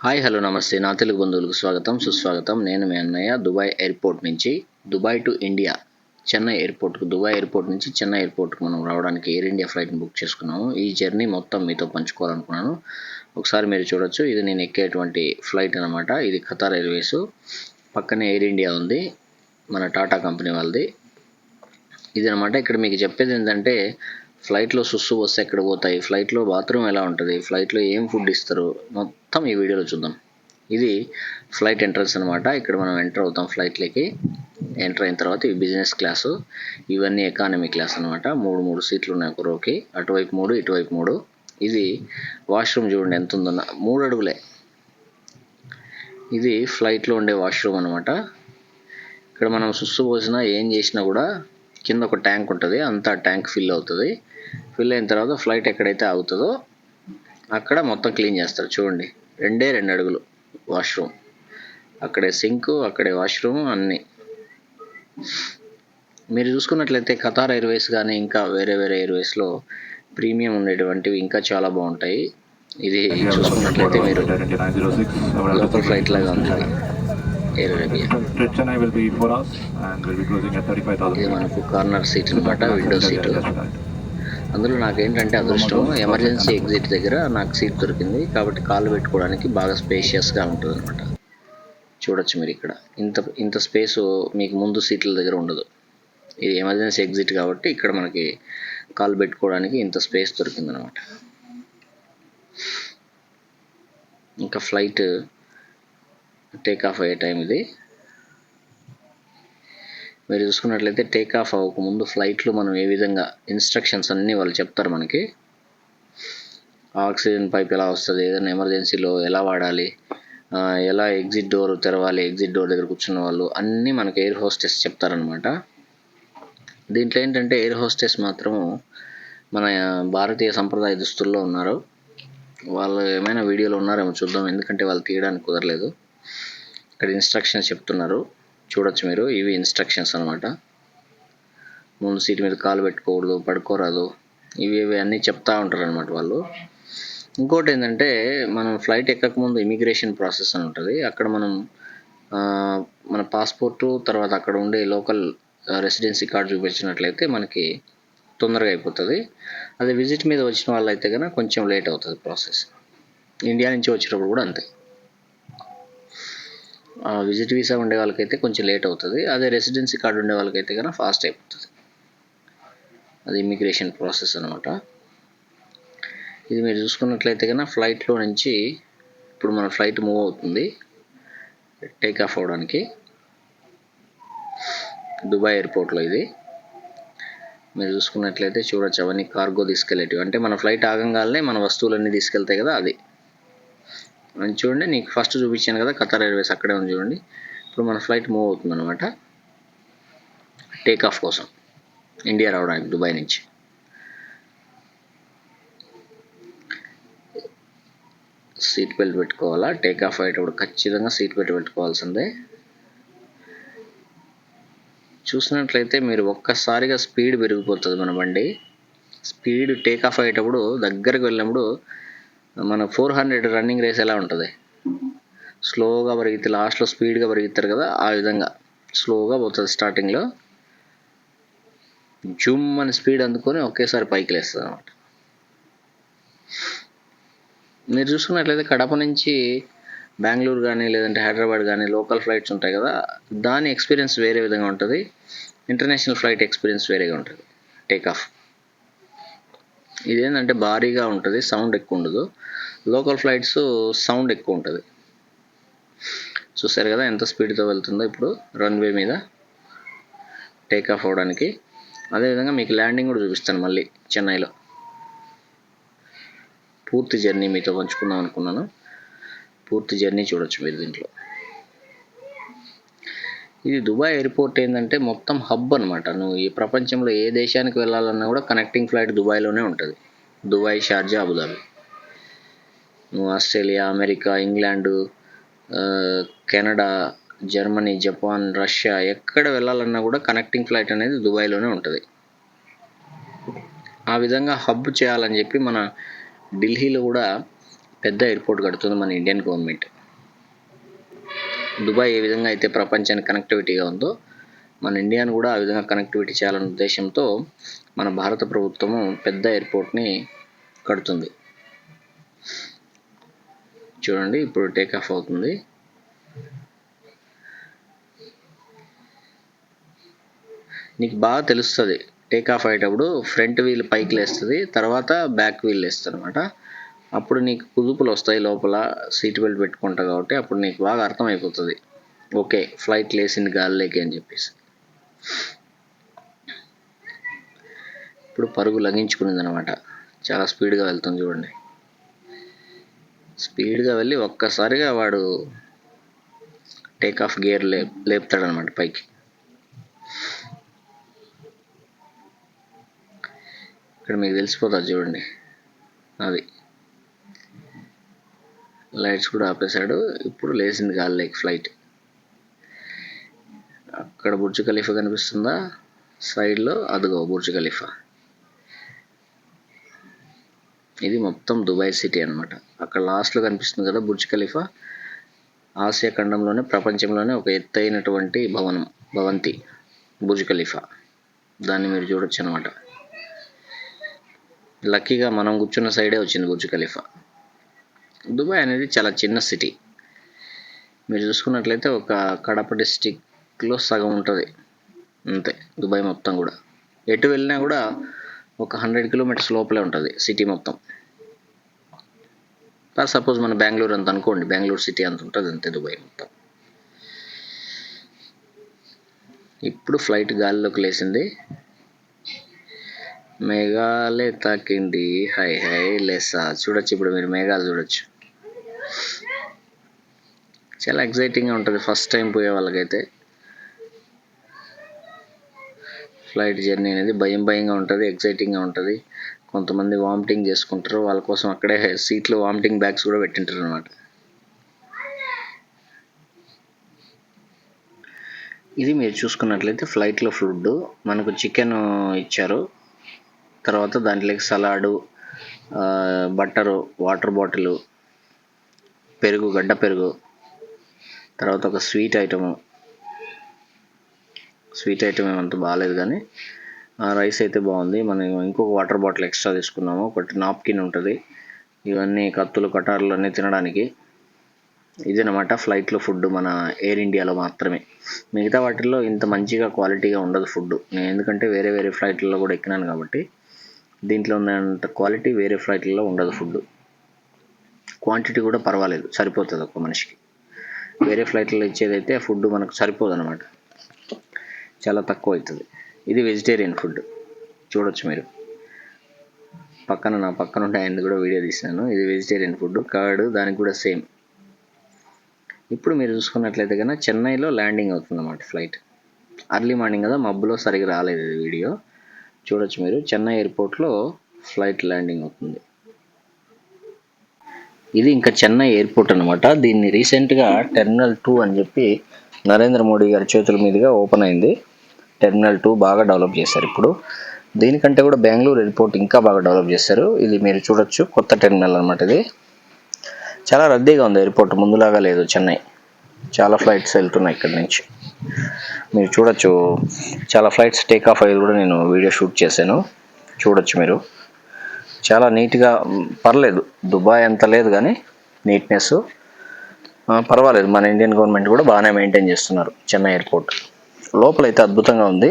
Hi hello నమస్తే. నా తెలుగు బంధువులకు స్వాగతం సుస్వాగతం. నేను మీ అన్నయ్య దుబాయ్ ఎయిర్పోర్ట్ నుంచి దుబాయ్ టు ఇండియా చెన్నై ఎయిర్పోర్ట్కు దుబాయ్ ఎయిర్పోర్ట్ నుంచి చెన్నై ఎయిర్పోర్ట్కి మనం రావడానికి ఎయిర్ ఇండియా ఫ్లైట్ని బుక్ చేసుకున్నాము. ఈ జర్నీ మొత్తం మీతో పంచుకోవాలనుకున్నాను. ఒకసారి మీరు చూడొచ్చు. ఇది నేను ఎక్కేటువంటి ఫ్లైట్ అనమాట ఇది ఖతార్ ఎయిర్వేస్. పక్కనే ఎయిర్ ఇండియా ఉంది. మన టాటా కంపెనీ వాళ్ళది. ఇది అనమాట ఇక్కడ మీకు చెప్పేది ఏంటంటే ఫ్లైట్లో సుస్సు వస్తే ఎక్కడ పోతాయి? ఫ్లైట్లో బాత్రూమ్ ఎలా ఉంటుంది? ఫ్లైట్లో ఏం ఫుడ్ ఇస్తారు? మొత్తం ఈ వీడియోలో చూద్దాం. ఇది ఫ్లైట్ ఎంట్రన్స్ అనమాట ఇక్కడ మనం ఎంటర్ అవుతాం ఫ్లైట్లోకి ఎంటర్ అయిన తర్వాత ఇవి బిజినెస్ క్లాసు ఇవన్నీ ఎకానమీ క్లాస్ అనమాట మూడు మూడు సీట్లు ఉన్నాయి ఒక రోకి అటువైపు మూడు ఇటువైపు మూడు. ఇది వాష్రూమ్ చూడండి ఎంత ఉందన్న మూడు అడుగులే. ఇది ఫ్లైట్లో ఉండే వాష్రూమ్ అనమాట ఇక్కడ మనం సుస్సు పోసినా ఏం చేసినా కూడా కింద ఒక ట్యాంక్ ఉంటుంది అంతా ట్యాంక్ ఫిల్ అవుతుంది. ఫిల్ అయిన తర్వాత ఫ్లైట్ ఎక్కడైతే ఆగుతుందో అక్కడ మొత్తం క్లీన్ చేస్తారు. చూడండి రెండే రెండు అడుగులు వాష్రూమ్. అక్కడే సింక్ అక్కడే వాష్రూమ్ అన్నీ. మీరు చూసుకున్నట్లయితే ఖతార్ ఎయిర్వేస్ కానీ ఇంకా వేరే వేరే ఎయిర్వేస్లో ప్రీమియం ఉండేటువంటివి ఇంకా చాలా బాగుంటాయి. ఇది చూసుకున్నట్లయితే మీరు లోకల్ ఫ్లైట్ లాగా ఉంది. Air Arabia Trip Chennai will be 4 hours and will be closing at 35,000. ఇది మనకు కార్నర్ సీట్ అనమాట విండో సీటు అందులో నాకేంటంటే అదృష్టం ఎమర్జెన్సీ ఎగ్జిట్ దగ్గర నాకు సీట్ దొరికింది కాబట్టి కాళ్ళు పెట్టుకోవడానికి బాగా స్పేషియస్గా ఉంటుంది అనమాట చూడొచ్చు మీరు ఇక్కడ. ఇంత ఇంత స్పేస్ మీకు ముందు సీట్ల దగ్గర ఉండదు. ఇది ఎమర్జెన్సీ ఎగ్జిట్ కాబట్టి ఇక్కడ మనకి కాళ్ళు పెట్టుకోవడానికి ఇంత స్పేస్ దొరికింది అనమాట ఇంకా ఫ్లైట్ టేక్ ఆఫ్ అయ్యే టైం ఇది. మీరు చూసుకున్నట్లయితే టేక్ ఆఫ్ అవ్వక ముందు ఫ్లైట్లో మనం ఏ విధంగా ఇన్స్ట్రక్షన్స్ అన్నీ వాళ్ళు చెప్తారు మనకి. ఆక్సిజన్ పైప్ ఎలా వస్తుంది ఏదైనా ఎమర్జెన్సీలో ఎలా వాడాలి ఎలా ఎగ్జిట్ డోర్ తెరవాలి ఎగ్జిట్ డోర్ దగ్గర కూర్చున్న వాళ్ళు అన్నీ మనకి ఎయిర్ హోస్టెస్ చెప్తారనమాట దీంట్లో ఏంటంటే ఎయిర్ హోస్టెస్ మాత్రము మన భారతీయ సంప్రదాయ దుస్తుల్లో ఉన్నారు. వాళ్ళు ఏమైనా వీడియోలో ఉన్నారేమో చూద్దాం ఎందుకంటే వాళ్ళు తీయడానికి కుదరలేదు. ఇక్కడ ఇన్స్ట్రక్షన్స్ చెప్తున్నారు. చూడొచ్చు మీరు ఇవి ఇన్స్ట్రక్షన్స్ అనమాట ముందు సీట్ మీద కాలు పెట్టుకోకూడదు పడుకోరాదు. ఇవి ఇవి అన్నీ చెప్తా ఉంటారు అనమాట వాళ్ళు. ఇంకోటి ఏంటంటే మనం ఫ్లైట్ ఎక్కకముందు ఇమిగ్రేషన్ ప్రాసెస్ అని ఉంటుంది. అక్కడ మనం మన పాస్పోర్టు తర్వాత అక్కడ ఉండే లోకల్ రెసిడెన్సీ కార్డు చూపించినట్లయితే మనకి తొందరగా అయిపోతుంది. అదే విజిట్ మీద వచ్చిన వాళ్ళైతే కనుక కొంచెం లేట్ అవుతుంది ప్రాసెస్ ఇండియా నుంచి వచ్చేటప్పుడు కూడా అంతే. విజిట్ వీసా ఉండే వాళ్ళకైతే కొంచెం లేట్ అవుతుంది. అదే రెసిడెన్సీ కార్డు ఉండే వాళ్ళకైతే కనుక ఫాస్ట్ అయిపోతుంది. అది ఇమిగ్రేషన్ ప్రాసెస్ అనమాట ఇది మీరు చూసుకున్నట్లయితే కనుక ఫ్లైట్లో నుంచి ఇప్పుడు మన ఫ్లైట్ మూవ్ అవుతుంది. టేక్ ఆఫ్ అవడానికి. దుబాయ్ ఎయిర్పోర్ట్లో ఇది. మీరు చూసుకున్నట్లయితే చూడొచ్చు అవన్నీ కార్గో తీసుకెళ్ళేటివి అంటే మన ఫ్లైట్ ఆగంగానే మన వస్తువులన్నీ తీసుకెళ్తాయి కదా అది అది. చూడండి నీకు ఫస్ట్ చూపించాను కదా ఖతార్ ఎయిర్వేస్ అక్కడే ఉంది చూడండి. ఇప్పుడు మన ఫ్లైట్ మూవ్ అవుతుంది అనమాట టేక్ ఆఫ్ కోసం. ఇండియా రావడానికి దుబాయ్ నుంచి. సీట్ బెల్ట్ పెట్టుకోవాలా? టేక్ ఆఫ్ అయ్యేటప్పుడు ఖచ్చితంగా సీట్ బెల్ట్ పెట్టుకోవాల్సిందే. చూసినట్లయితే మీరు ఒక్కసారిగా స్పీడ్ పెరిగిపోతుంది మన బండి. స్పీడ్ టేక్ ఆఫ్ అయ్యేటప్పుడు దగ్గరకు వెళ్ళినప్పుడు మన ఫోర్ హండ్రెడ్ రన్నింగ్ రేస్ ఎలా ఉంటుంది? స్లోగా పరిగెత్తి లాస్ట్లో స్పీడ్గా పరిగెత్తారు కదా ఆ విధంగా స్లోగా పోతుంది స్టార్టింగ్లో. జుమ్ అని స్పీడ్ అందుకొని ఒకేసారి పైకి లేస్తుంది అనమాట మీరు చూసుకున్నట్లయితే కడప నుంచి బెంగళూరు కానీ లేదంటే హైదరాబాద్ కానీ లోకల్ ఫ్లైట్స్ ఉంటాయి కదా దాని ఎక్స్పీరియన్స్ వేరే విధంగా ఉంటుంది. ఇంటర్నేషనల్ ఫ్లైట్ ఎక్స్పీరియన్స్ వేరేగా ఉంటుంది. Take off. ఇదేంటంటే భారీగా ఉంటుంది సౌండ్ ఎక్కువ ఉండదు లోకల్ ఫ్లైట్స్ సౌండ్ ఎక్కువ ఉంటుంది చూసారు కదా ఎంత స్పీడ్తో వెళ్తుందో ఇప్పుడు రన్వే మీద టేక్ ఆఫ్ అవడానికి. అదేవిధంగా మీకు ల్యాండింగ్ కూడా చూపిస్తాను మళ్ళీ చెన్నైలో. పూర్తి జర్నీ మీతో పంచుకుందాం అనుకున్నాను. పూర్తి జర్నీ చూడొచ్చు మీరు దీంట్లో. ఇది దుబాయ్ ఎయిర్పోర్ట్ ఏంటంటే మొత్తం హబ్ అనమాట నువ్వు ఈ ప్రపంచంలో ఏ దేశానికి వెళ్ళాలన్నా కూడా కనెక్టింగ్ ఫ్లైట్ దుబాయ్లోనే ఉంటుంది. Dubai Sharjah Abu Dhabi. నువ్వు Australia America England Canada Germany Japan Russia ఎక్కడ వెళ్ళాలన్నా కూడా కనెక్టింగ్ ఫ్లైట్ అనేది దుబాయ్లోనే ఉంటుంది. ఆ విధంగా హబ్ చేయాలని చెప్పి మన ఢిల్లీలో కూడా పెద్ద ఎయిర్పోర్ట్ కడుతుంది మన ఇండియన్ గవర్నమెంట్. దుబాయ్ ఏ విధంగా అయితే ప్రపంచానికి కనెక్టివిటీగా ఉందో మన ఇండియాను కూడా ఆ విధంగా కనెక్టివిటీ చేయాలనే ఉద్దేశంతో మన భారత ప్రభుత్వము పెద్ద ఎయిర్పోర్ట్ని కడుతుంది. చూడండి ఇప్పుడు టేక్ ఆఫ్ అవుతుంది. నీకు బాగా తెలుస్తుంది. టేక్ ఆఫ్ అయ్యేటప్పుడు ఫ్రంట్ వీల్ పైకి లేస్తుంది తర్వాత బ్యాక్ వీల్ లేస్తుంది అనమాట అప్పుడు నీకు కుదుపులు వస్తాయి లోపల సీట్ బెల్ట్ పెట్టుకుంటావు కాబట్టి అప్పుడు నీకు బాగా అర్థమైపోతుంది. ఓకే ఫ్లైట్ లేసింది గాలిలోకి అని చెప్పేసి. ఇప్పుడు పరుగు లగించుకునింది అనమాట చాలా స్పీడ్గా వెళ్తుంది చూడండి. స్పీడ్గా వెళ్ళి ఒక్కసారిగా వాడు టేక్ ఆఫ్ గేర్ లే లేపుతాడనమాట పైకి. ఇక్కడ మీకు తెలిసిపోతుంది చూడండి. అది. లైట్స్ కూడా ఆపేశాడు. ఇప్పుడు లేచింది గాలిలోకి ఫ్లైట్. అక్కడ బుర్జ్ ఖలీఫా కనిపిస్తుందా? సైడ్లో అదిగో బుర్జ్ ఖలీఫా. ఇది మొత్తం దుబాయ్ సిటీ అన్నమాట. అక్కడ లాస్ట్లో కనిపిస్తుంది కదా బుర్జ్ ఖలీఫా? ఆసియా ఖండంలోనే ప్రపంచంలోనే ఒక ఎత్తైనటువంటి భవనం భవంతి బుర్జ్ ఖలీఫా. దాన్ని మీరు చూడొచ్చు అనమాట లక్కీగా మనం కూర్చున్న సైడే వచ్చింది బుర్జ్ ఖలీఫా. దుబాయ్ అనేది చాలా చిన్న సిటీ. మీరు చూసుకున్నట్లయితే ఒక కడప డిస్టిక్లో సగం ఉంటుంది. అంతే దుబాయ్ మొత్తం కూడా. ఎటు వెళ్ళినా కూడా ఒక హండ్రెడ్ కిలోమీటర్స్ లోపలే ఉంటుంది సిటీ మొత్తం. సపోజ్ మన బెంగళూరు అంత అనుకోండి బెంగళూరు సిటీ అంత ఉంటుంది అంతే దుబాయ్ మొత్తం. ఇప్పుడు ఫ్లైట్ గాలిలోకి లేచింది. మేఘాలే తాకింది. హై హై లేసా. చూడొచ్చు ఇప్పుడు మీరు మేఘాలు చూడొచ్చు. చాలా ఎక్సైటింగ్గా ఉంటుంది. ఫస్ట్ టైం పోయే వాళ్ళకైతే. ఫ్లైట్ జర్నీ అనేది భయం భయంగా ఉంటుంది ఎగ్జైటింగ్గా ఉంటుంది. కొంతమంది వామిటింగ్ చేసుకుంటారు. వాళ్ళ కోసం అక్కడే సీట్లో వామిటింగ్ బ్యాగ్స్ కూడా పెట్టింటారు అనమాట ఇది మీరు చూసుకున్నట్లయితే ఫ్లైట్లో ఫుడ్ మనకు చికెన్ ఇచ్చారు. తర్వాత దాంట్లోకి సలాడు బట్టరు వాటర్ బాటిల్ పెరుగు గడ్డ పెరుగు. తర్వాత ఒక స్వీట్ ఐటము స్వీట్ ఐటమ్ ఏమంత బాగాలేదు కానీ రైస్ అయితే బాగుంది. మనం ఇంకొక వాటర్ బాటిల్ ఎక్స్ట్రా తీసుకున్నాము. ఒకటి నాప్కిన్ ఉంటుంది. ఇవన్నీ కత్తులు కటార్లు అన్నీ తినడానికి. ఇదనమాట ఫ్లైట్లో ఫుడ్ మన ఎయిర్ ఇండియాలో మాత్రమే. మిగతా వాటిల్లో ఇంత మంచిగా క్వాలిటీగా ఉండదు ఫుడ్. నేను ఎందుకంటే వేరే వేరే ఫ్లైట్లలో కూడా ఎక్కినాను కాబట్టి దీంట్లో ఉన్నంత క్వాలిటీ వేరే ఫ్లైట్లలో ఉండదు ఫుడ్. క్వాంటిటీ కూడా పర్వాలేదు. సరిపోతుంది ఒక మనిషికి. వేరే ఫ్లైట్లో ఇచ్చేదైతే ఫుడ్ మనకు సరిపోదు అనమాట చాలా తక్కువ అవుతుంది. ఇది వెజిటేరియన్ ఫుడ్ చూడొచ్చు మీరు. పక్కన నా పక్కన ఉంటే ఆయన కూడా వీడియో తీసినాను. ఇది వెజిటేరియన్ ఫుడ్ కర్డ్ దానికి కూడా సేమ్ ఇప్పుడు మీరు చూసుకున్నట్లయితే కన్నా చెన్నైలో ల్యాండింగ్ అవుతుంది అన్నమాట ఫ్లైట్ అర్లీ మార్నింగ్ కదా మబ్బులో సరిగ్గా రాలేదు ఇది వీడియో. చూడొచ్చు మీరు. చెన్నై ఎయిర్పోర్ట్లో ఫ్లైట్ ల్యాండింగ్ అవుతుంది. ఇది ఇంకా చెన్నై ఎయిర్పోర్ట్ అనమాట దీన్ని రీసెంట్గా టెర్మినల్ టూ అని చెప్పి నరేంద్ర మోడీ గారి చేతుల మీదుగా ఓపెన్ అయింది. టెర్మినల్ టూ బాగా డెవలప్ చేశారు ఇప్పుడు. దీనికంటే కూడా బెంగళూరు ఎయిర్పోర్ట్ ఇంకా బాగా డెవలప్ చేశారు. ఇది మీరు చూడొచ్చు. కొత్త టెర్మినల్ అనమాట ఇది. చాలా రద్దీగా ఉంది ఎయిర్పోర్ట్. ముందులాగా లేదు చెన్నై. చాలా ఫ్లైట్స్ వెళ్తున్నాయి ఇక్కడ నుంచి. మీరు చూడొచ్చు. చాలా ఫ్లైట్స్ టేక్ ఆఫ్ అయ్యి కూడా నేను వీడియో షూట్ చేశాను. చూడొచ్చు మీరు. చాలా నీట్గా పర్లేదు. దుబాయ్ అంత లేదు కానీ నీట్నెస్. పర్వాలేదు. మన ఇండియన్ గవర్నమెంట్ కూడా బాగానే మెయింటైన్ చేస్తున్నారు చెన్నై ఎయిర్పోర్ట్. లోపలైతే అద్భుతంగా ఉంది.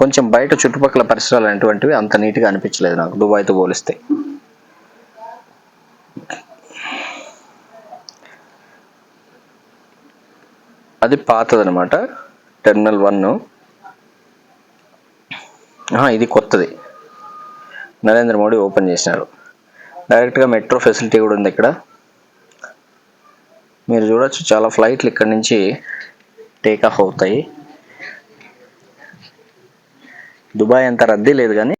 కొంచెం బయట చుట్టుపక్కల పరిసరాలు అటువంటివి అంత నీట్గా అనిపించలేదు నాకు దుబాయ్తో పోలిస్తే. అది పాతదనమాట టెర్మినల్ వన్. ఇది కొత్తది. నరేంద్ర మోడీ ఓపెన్ చేసినారు. డైరెక్ట్గా మెట్రో ఫెసిలిటీ కూడా ఉంది ఇక్కడ. మీరు చూడొచ్చు చాలా ఫ్లైట్లు ఇక్కడ నుంచి టేక్ ఆఫ్ అవుతాయి. దుబాయ్ అంత రద్దీ లేదు కానీ